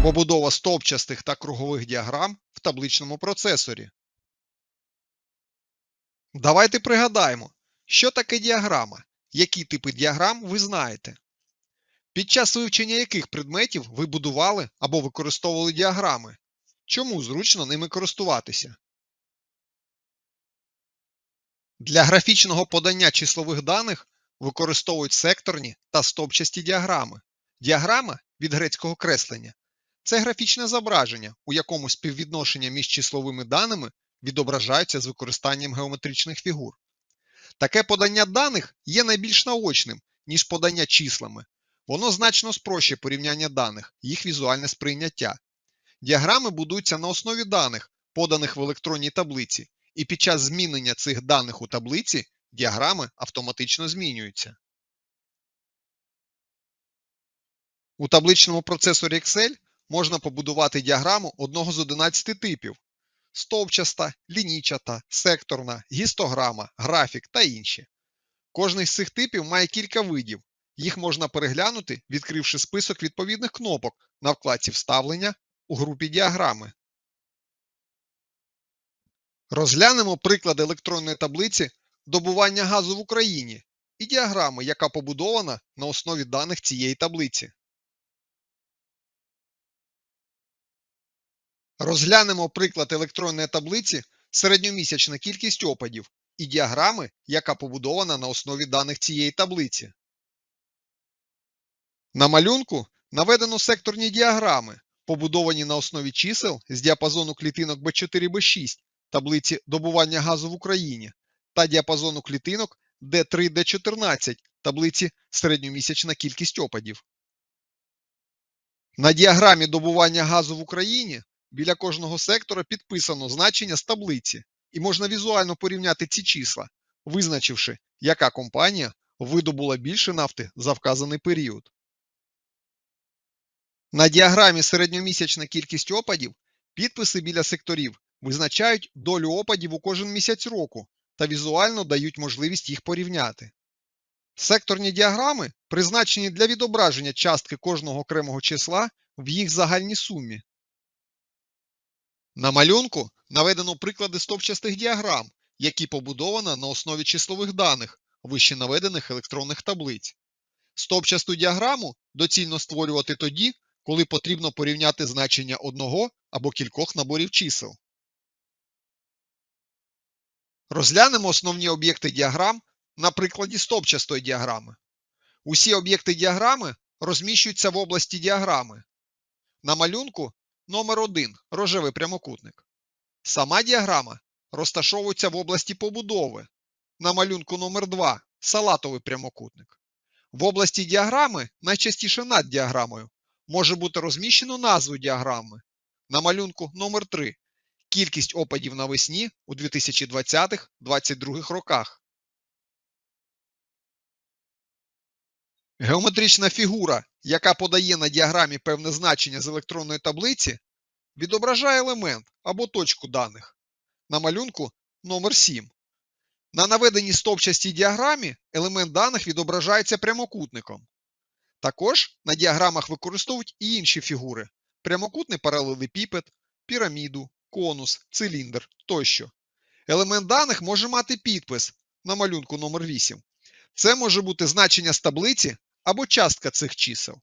Побудова стовпчастих та кругових діаграм в табличному процесорі. Давайте пригадаємо, що таке діаграма, які типи діаграм ви знаєте. Під час вивчення яких предметів ви будували або використовували діаграми? Чому зручно ними користуватися? Для графічного подання числових даних використовують секторні та стовпчасті діаграми. Діаграма від грецького креслення це графічне зображення, у якому співвідношення між числовими даними відображаються з використанням геометричних фігур. Таке подання даних є найбільш наочним, ніж подання числами. Воно значно спрощує порівняння даних, їх візуальне сприйняття. Діаграми будуються на основі даних, поданих в електронній таблиці, і під час змінення цих даних у таблиці діаграми автоматично змінюються. У табличному процесорі Excel можна побудувати діаграму одного з 11 типів: стовпчаста, лінійчата, секторна, гістограма, графік та інші. Кожний з цих типів має кілька видів. Їх можна переглянути, відкривши список відповідних кнопок на вкладці Вставлення у групі діаграми. Розглянемо приклад електронної таблиці добування газу в Україні і діаграми, яка побудована на основі даних цієї таблиці. Розглянемо приклад електронної таблиці середньомісячна кількість опадів і діаграми, яка побудована на основі даних цієї таблиці. На малюнку наведено секторні діаграми, побудовані на основі чисел з діапазону клітинок B4B6 таблиці добування газу в Україні та діапазону клітинок D3D14 таблиці середньомісячна кількість опадів. На діаграмі добування газу в Україні біля кожного сектора підписано значення з таблиці, і можна візуально порівняти ці числа, визначивши, яка компанія видобула більше нафти за вказаний період. На діаграмі середньомісячна кількість опадів підписи біля секторів визначають долю опадів у кожен місяць року та візуально дають можливість їх порівняти. Секторні діаграми призначені для відображення частки кожного окремого числа в їх загальній сумі. На малюнку наведено приклади стовпчастих діаграм, які побудовано на основі числових даних, вище наведених електронних таблиць. Стовпчасту діаграму доцільно створювати тоді, коли потрібно порівняти значення одного або кількох наборів чисел. Розглянемо основні об'єкти діаграм на прикладі стовпчастої діаграми. Усі об'єкти діаграми розміщуються в області діаграми. На малюнку номер 1 рожевий прямокутник. Сама діаграма розташовується в області побудови. На малюнку номер 2 салатовий прямокутник. В області діаграми, найчастіше над діаграмою, може бути розміщено назву діаграми. На малюнку номер 3 кількість опадів навесні у 2020-2022 роках. Геометрична фігура, яка подає на діаграмі певне значення з електронної таблиці, відображає елемент або точку даних. На малюнку номер 7 На наведеній стовпчастій діаграмі елемент даних відображається прямокутником. Також на діаграмах використовують і інші фігури: прямокутний паралелепіпед, піраміду, конус, циліндр тощо. Елемент даних може мати підпис на малюнку номер 8 Це може бути значення з таблиці або частка цих чисел.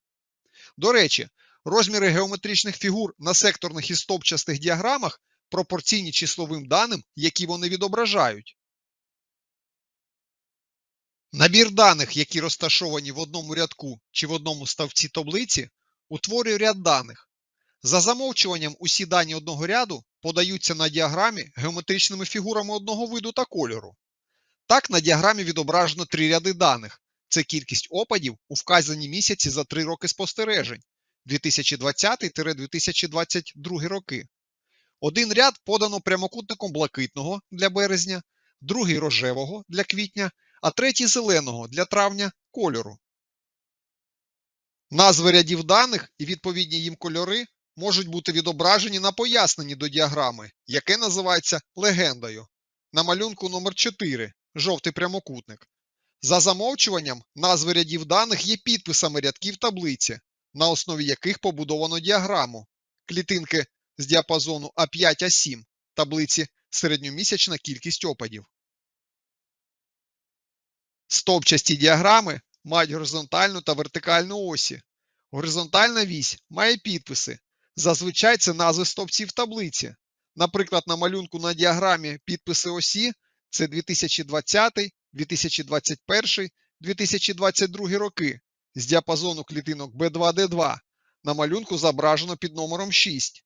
До речі, розміри геометричних фігур на секторних і стовпчастих діаграмах пропорційні числовим даним, які вони відображають. Набір даних, які розташовані в одному рядку чи в одному ставці таблиці, утворює ряд даних. За замовчуванням усі дані одного ряду подаються на діаграмі геометричними фігурами одного виду та кольору. Так, на діаграмі відображено три ряди даних. Це кількість опадів у вказані місяці за три роки спостережень 2020-2022 роки. Один ряд подано прямокутником блакитного для березня, другий рожевого для квітня, а третій зеленого для травня кольору. Назви рядів даних і відповідні їм кольори можуть бути відображені на поясненні до діаграми, яке називається легендою. На малюнку номер 4 жовтий прямокутник. За замовчуванням назви рядів даних є підписами рядків таблиці. на основі яких побудовано діаграму клітинки з діапазону А5-А7 таблиці середньомісячна кількість опадів. Стовпчасті діаграми мають горизонтальну та вертикальну осі. Горизонтальна вісь має підписи. Зазвичай це назви стовпців таблиці. Наприклад, на малюнку на діаграмі підписи осі це 2020, 2021, 2022 роки з діапазону клітинок B2D2. На малюнку зображено під номером 6.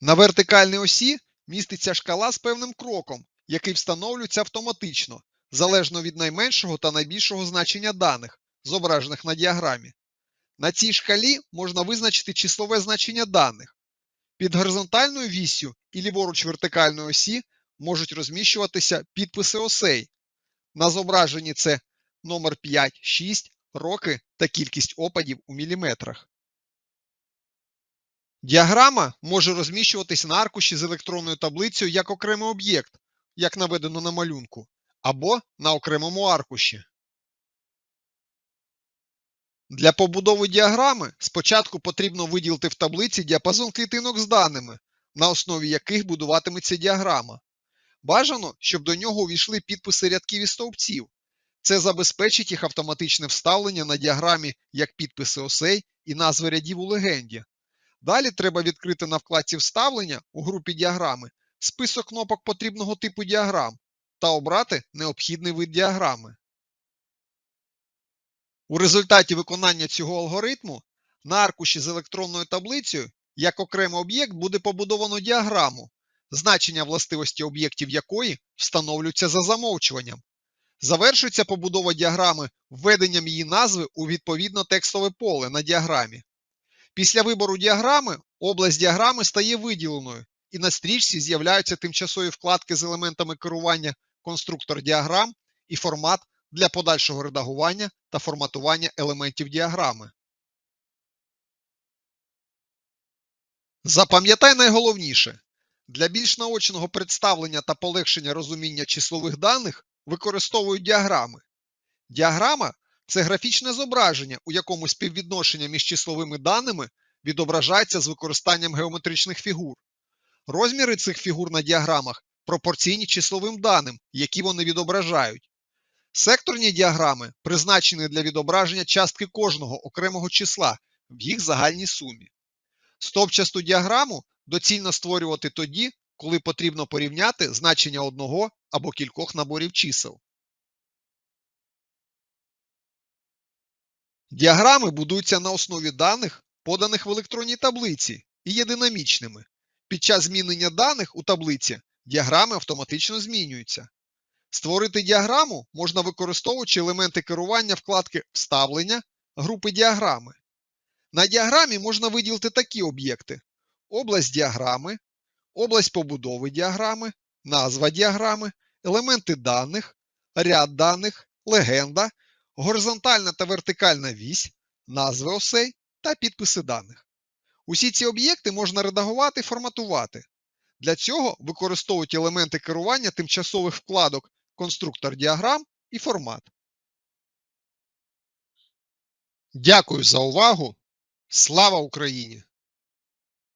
На вертикальній осі міститься шкала з певним кроком, який встановлюється автоматично, залежно від найменшого та найбільшого значення даних, зображених на діаграмі. На цій шкалі можна визначити числове значення даних. Під горизонтальною віссю і ліворуч вертикальної осі можуть розміщуватися підписи осей. На зображенні це номер 5, 6, роки та кількість опадів у міліметрах. Діаграма може розміщуватись на аркуші з електронною таблицею як окремий об'єкт, як наведено на малюнку, або на окремому аркуші. Для побудови діаграми спочатку потрібно виділити в таблиці діапазон клітинок з даними, на основі яких будуватиметься діаграма. Бажано, щоб до нього увійшли підписи рядків і стовпців. Це забезпечить їх автоматичне вставлення на діаграмі як підписи осей і назви рядів у легенді. Далі треба відкрити на вкладці вставлення у групі діаграми список кнопок потрібного типу діаграм та обрати необхідний вид діаграми. У результаті виконання цього алгоритму на аркуші з електронною таблицею як окремий об'єкт буде побудовано діаграму, значення властивості об'єктів якої встановлюються за замовчуванням. Завершується побудова діаграми введенням її назви у відповідно текстове поле на діаграмі. Після вибору діаграми область діаграми стає виділеною, і на стрічці з'являються тимчасові вкладки з елементами керування конструктор діаграм і формат для подальшого редагування та форматування елементів діаграми. Запам'ятай найголовніше. Для більш наочного представлення та полегшення розуміння числових даних використовують діаграми. Діаграма це графічне зображення, у якому співвідношення між числовими даними відображається з використанням геометричних фігур. Розміри цих фігур на діаграмах пропорційні числовим даним, які вони відображають. Секторні діаграми призначені для відображення частки кожного окремого числа в їх загальній сумі. Стовпчасту діаграму доцільно створювати тоді, коли потрібно порівняти значення одного або кількох наборів чисел. Діаграми будуються на основі даних, поданих в електронній таблиці, і є динамічними. Під час змінення даних у таблиці діаграми автоматично змінюються. Створити діаграму можна використовуючи елементи керування вкладки Вставлення групи діаграми. На діаграмі можна виділити такі об'єкти: область діаграми, область побудови діаграми, назва діаграми, елементи даних, ряд даних, легенда, горизонтальна та вертикальна вісь, назви осей та підписи даних. Усі ці об'єкти можна редагувати і форматувати. Для цього використовують елементи керування тимчасових вкладок конструктор діаграм і формат. Дякую за увагу! Слава Україні!